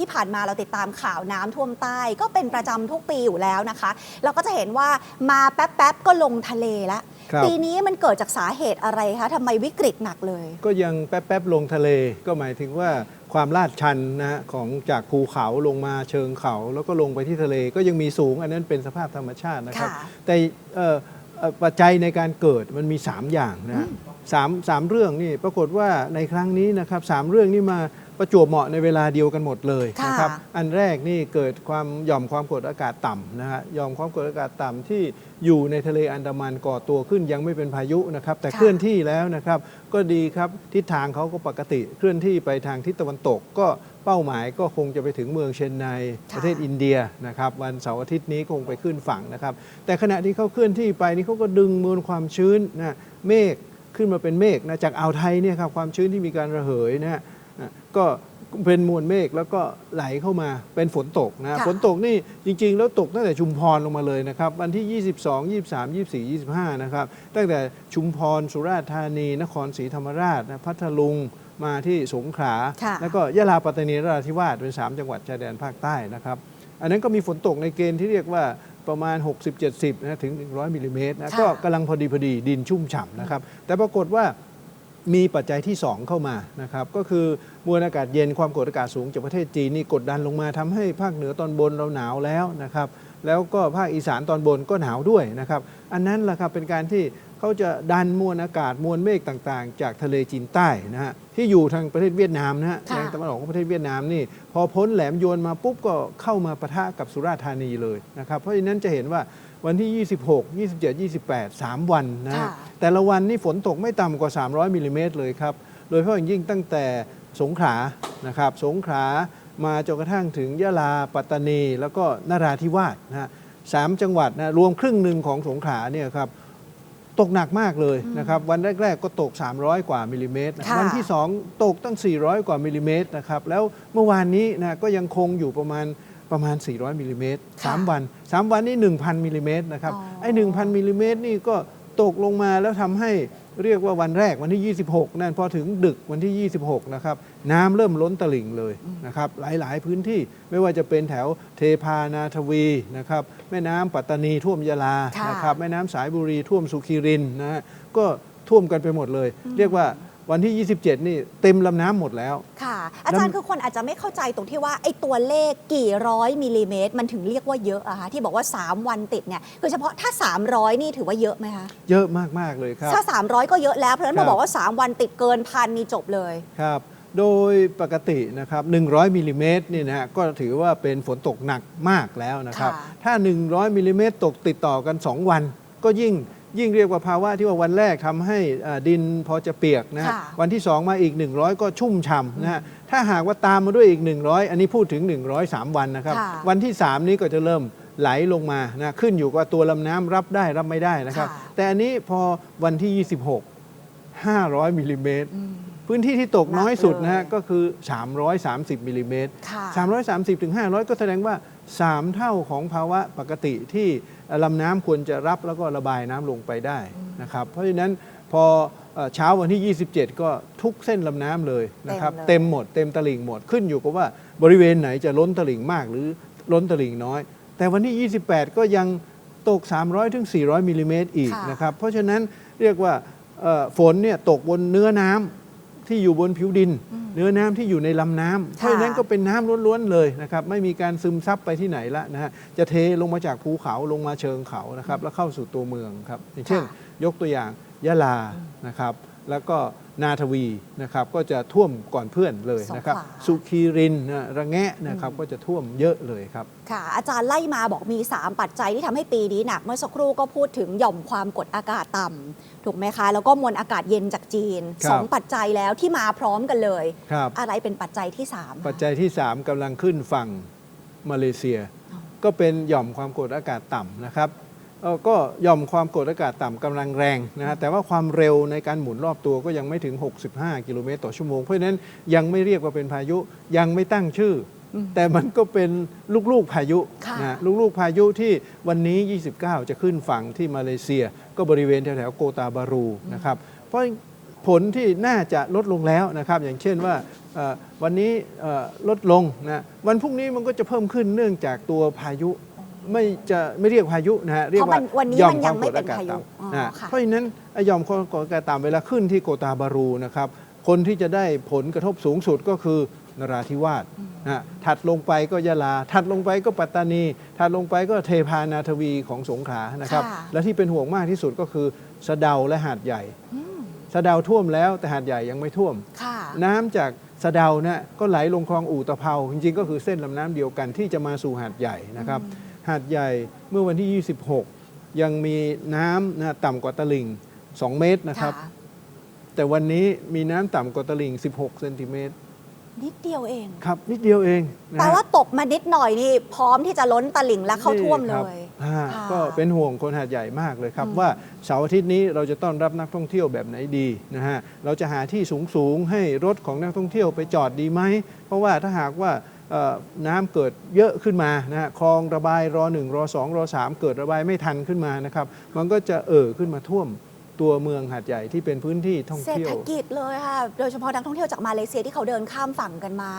ที่ผ่านมาเราติดตามข่าวน้ำท่วมใต้ก็เป็นประจำทุกปีอยู่แล้วนะคะ เราก็จะเห็นว่ามาแป๊บๆ ก็ลงทะเลแล้ว ครับ ปีนี้มันเกิดจากสาเหตุอะไรคะทำไมวิกฤตหนักเลย ก็ยังแป๊บๆลงทะเลก็หมายถึงว่าความลาดชันนะฮะของจากภูเขาลงมาเชิงเขา แล้วก็ลงไปที่ทะเลก็ยังมีสูงอันนั้นเป็นสภาพธรรมชาตินะครับ ค่ะ แต่เอ่อเอ่อปัจจัยในการเกิดมันมี 3 อย่างนะฮะสามสามเรื่องนี่ปรากฏว่าในครั้งนี้นะครับสามเรื่องนี่มา ประจวบเหมาะในเวลาเดียวกันหมดเลยค่ะนะครับ อันแรกนี่เกิดความหย่อมความกดอากาศต่ำนะฮะหย่อมความกดอากาศต่ำที่อยู่ในทะเลอันดามันก่อตัวขึ้นยังไม่เป็นพายุนะครับ แต่ค่ะเคลื่อนที่แล้วนะครับ ก็ดีครับทิศทางเขาก็ปกติเคลื่อนที่ไปทางทิศตะวันตกก็เป้าหมายก็คงจะไปถึงเมืองเชนไนค่ะประเทศอินเดียนะครับวันเสาร์อาทิตย์นี้คงไปขึ้นฝั่งนะครับ แต่ขณะที่เขาเคลื่อนที่ไปนี่เขาก็ดึงมวลความชื้นนะเมฆขึ้นมาเป็นเมฆนะจากอ่าวไทยเนี่ยครับความชื้นที่มีการระเหยนะฮะอะ ก็เป็นมวลเมฆแล้วก็ไหลเข้ามาเป็นฝนตกนะค่ะฝนตกนี่จริง ๆ แล้วตกตั้งแต่ชุมพรลงมาเลยนะครับ วันที่ 22 23 24 25 นะครับ ตั้งแต่ชุมพรสุราษฎร์ธานี นครศรีธรรมราชนะพัทลุงมาที่สงขลาค่ะแล้วก็ยะลาปัตตานีนราธิวาสเป็น 3 จังหวัดชายแดนภาคใต้นะครับ อันนั้นก็มีฝนตกในเกณฑ์ที่เรียกว่าประมาณ 60-70นะถึง 100มิลลิเมตรนะค่ะก็กำลังพอดีพอดีดินชุ่มฉ่ำนะครับ แต่ปรากฏว่า มีปัจจัยที่ 2 เข้ามานะครับก็คือมวลอากาศเย็นความกดอากาศสูงจากประเทศจีนนี่กดดันลงมาทำให้ภาคเหนือตอนบนเราหนาวแล้วนะครับแล้วก็ภาคอีสานตอนบนก็หนาวด้วยนะครับอันนั้นแหละครับเป็นการที่เขาจะดันมวลอากาศมวลเมฆต่างๆ จากทะเลจีนใต้นะฮะที่อยู่ทางประเทศเวียดนามนะฮะค่ะทางตะวันออกของประเทศเวียดนามนี่พอพ้นแหลมยวนมาปุ๊บก็เข้ามาปะทะกับสุราษฎร์ธานีเลยนะครับเพราะฉะนั้นจะเห็นว่า วันที่ 26 27 28 3 วันนะฮะค่ะ แต่ละวันนี่ฝนตกไม่ต่ำกว่า 300มิลลิเมตรเลยครับ โดยเฉพาะอย่างยิ่งตั้งแต่สงขลานะครับ สงขลามาจนกระทั่งถึงยะลา ปัตตานี แล้วก็นราธิวาสนะฮะสามจังหวัดนะรวมครึ่งหนึ่งของสงขลาเนี่ยครับ ตกหนักมากเลยนะครับ วันแรก ๆ ก็ตก 300 กว่ามิลลิเมตรนะค่ะ วันที่ 2 ตกตั้ง 400 กว่ามิลลิเมตรนะครับ แล้วเมื่อวานนี้นะก็ยังคงอยู่ประมาณ ประมาณ 400มิลลิเมตรสามวัน 3 วันนี่1,000มิลลิเมตรนะครับอ๋อไอ้1,000มิลลิเมตรนี่ก็ตกลงมาแล้วทำให้เรียกว่าวันแรกวันที่ 26 นั่นพอถึงดึกวันที่ 26 นะครับ น้ำเริ่มล้นตลิ่งเลยนะครับ หลายๆพื้นที่ไม่ว่าจะเป็นแถวเทพานาทวีนะครับ แม่น้ำปัตตานีท่วมยะลาค่ะนะครับแม่น้ำสายบุรีท่วมสุขีรินนะฮะก็ท่วมกันไปหมดเลย เรียกว่า วันที่ 27 นี่เต็มลำน้ำหมดแล้ว ค่ะ อาจารย์คือคนอาจจะไม่เข้าใจตรงที่ว่าไอ้ตัวเลขกี่ร้อยมิลลิเมตร มันถึงเรียกว่าเยอะอะคะที่บอกว่า 3 วันติดเนี่ยคือเฉพาะถ้า 300 นี่ถือว่าเยอะไหมคะเยอะมาก ๆ เลยครับ ถ้า 300 ก็เยอะแล้วเพราะฉะนั้นครัมาบบอกว่า 3 วันติดเกินพันนี่จบเลยครับ โดยปกตินะครับ 100มิลลิเมตรนี่นะฮะก็ถือว่าเป็นฝนตกหนักมากแล้วนะครับค่ะถ้า 100มิลลิเมตรตกติดต่อกัน 2 วันก็ยิ่ง ยิ่งเรียกว่าภาวะที่ว่าวันแรกทำให้อ่าดินพอจะเปียกนะฮะค่ะวันที่ 2 มาอีก 100 ก็ชุ่มฉ่ำนะฮะถ้าหากว่าตามมาด้วยอีก 100 อันนี้พูดถึง 103 วันนะครับค่ะวันที่ 3 นี้ก็จะเริ่มไหลลงมานะขึ้นอยู่กับตัวลำน้ำรับได้รับไม่ได้นะครับค่ะแต่อันนี้พอวันที่ 26 500มิลลิเมตรอืมพื้นที่ที่ตกน้อยสุดนะฮะหนักเลยก็คือ 330มิลลิเมตรค่ะ330ถึง500 ก็แสดงว่า 3 เท่าของภาวะปกติที่ ลำน้ำควรจะรับแล้วก็ระบายน้ำลงไปได้นะครับ เพราะฉะนั้นพอเอ่อเช้าวันที่ 27 ก็ทุกเส้นลำน้ำเลยนะครับ เต็เต็มมเลยหมดเต็มตลิ่งหมดขึ้นอยู่กับว่าบริเวณไหนจะล้นตลิ่งมากหรือล้นตลิ่งน้อย แต่วันที่ 28 ก็ยังตก 300ถึง400มิลลิเมตรอีกค่ะนะครับ เพราะฉะนั้นเรียกว่าเอ่อฝนเนี่ยตกบนเนื้อน้ำที่อยู่บนผิวดิน เนื้อน้ำที่อยู่ในลำน้ำเพราะฉะนั้นก็เป็นน้ำล้วนๆเลยนะครับไม่มีการซึมซับไปที่ไหนละนะฮะจะเทลงมาจากภูเขาลงมาเชิงเขานะครับแล้วเข้าสู่ตัวเมืองครับอย่างเช่นค่ะยกตัวอย่างยะลานะครับ แล้วก็นาทวีนะครับก็จะท่วมก่อนเพื่อนเลยนะครับ สงขลา สุขีรินนะระแงะนะครับก็จะท่วมเยอะเลยครับ ค่ะ อาจารย์ไล่มาบอกมี 3 ปัจจัยที่ทำให้ปีนี้หนัก เมื่อสักครู่ก็พูดถึงหย่อมความกดอากาศต่ำถูกไหมคะ แล้วก็มวลอากาศเย็นจากจีน ครับสองปัจจัยแล้วที่มาพร้อมกันเลย ครับ อะไรเป็นปัจจัยที่3ามปัจจัยที่ 3กำลังขึ้นฝั่งมาเลเซีย ก็เป็นหย่อมความกดอากาศต่ำนะครับเอ่อ ก็หย่อมความกดอากาศต่ำกำลังแรงนะฮะแต่ว่าความเร็วในการหมุนรอบตัวก็ยังไม่ถึง 65 กิโลเมตรต่อชั่วโมง เพราะฉะนั้นยังไม่เรียกว่าเป็นพายุยังไม่ตั้งชื่ออแต่มันก็เป็นลูกๆพายุค่ะนะฮะลูกๆพายุที่วันนี้ 29 จะขึ้นฝั่งที่มาเลเซีย ก็บริเวณแถวๆโกตาบารูนะครับเพราะผลที่น่าจะลดลงแล้วนะครับ อย่างเช่นว่าเอ่อวันนี้เอ่อลดลงนะวันพรุ่งนี้มันก็จะเพิ่มขึ้นเนื่องจากตัวพายุ ไม่จะไม่เรียกพายุนะฮะเรียกว่าเพราะมันวันนี้หอมันยังไม่เป็นควกดอากศพายุต่ำอ๋อนะค่ะ เพราะฉะนั้นไอ้หยอมความกดอากาศต่ำเวลาขึ้นที่โกตาบารูนะครับ คนที่จะได้ผลกระทบสูงสุดก็คือนราธิวาสนะถัดลงไปก็ยะลา ถัดลงไปก็ปัตตานี ถัดลงไปก็เทพานาทวีของสงขลานะครับ ค่ะ และที่เป็นห่วงมากที่สุดก็คือสะเดาและหาดใหญ่ อืมสะเดาท่วมแล้วแต่หาดใหญ่ยังไม่ท่วม ค่ะ น้ำจากสะเดาเนี่ยก็ไหลลงคลองอู่ตะเภาจริงๆ ก็คือเส้นลำน้ำเดียวกันที่จะมาสู่หาดใหญ่นะครับ หาดใหญ่เมื่อวันที่ 26 ยังมีน้ำนะต่ำกว่าตลิ่ง 2 เมตรนะครับค่ะแต่วันนี้มีน้ำต่ำกว่าตลิ่ง 16 เซนติเมตรนิดเดียวเอง ครับ นิดเดียวเองนะแปลฮะว่าตกมานิดหน่อยนี่พร้อมที่จะล้นตลิ่งและเข้าท่วมเลนี่ครับยอ่าค่ะก็เป็นห่วงคนหาดใหญ่มากเลยครับอืมว่าเสาร์อาทิตย์นี้เราจะต้อนรับนักท่องเที่ยวแบบไหนดีนะฮะเราจะหาที่สูงๆให้รถของนักท่องเที่ยวไปจอดดีไหมเพราะว่าถ้าหากว่าเอ่อ น้ำเกิดเยอะขึ้นมานะฮะคลองระบายรอหนึ่งรอสองรอสามเกิดระบายไม่ทันขึ้นมานะครับมันก็จะเอ่อขึ้นมาท่วมตัวเมืองหาดใหญ่ที่เป็นพื้นที่ท่องเที่ยวเศรษฐกิจเลยค่ะโดยเฉพาะนักท่องเที่ยวจากมาเลเซียที่เขาเดินข้ามฝั่งกันมา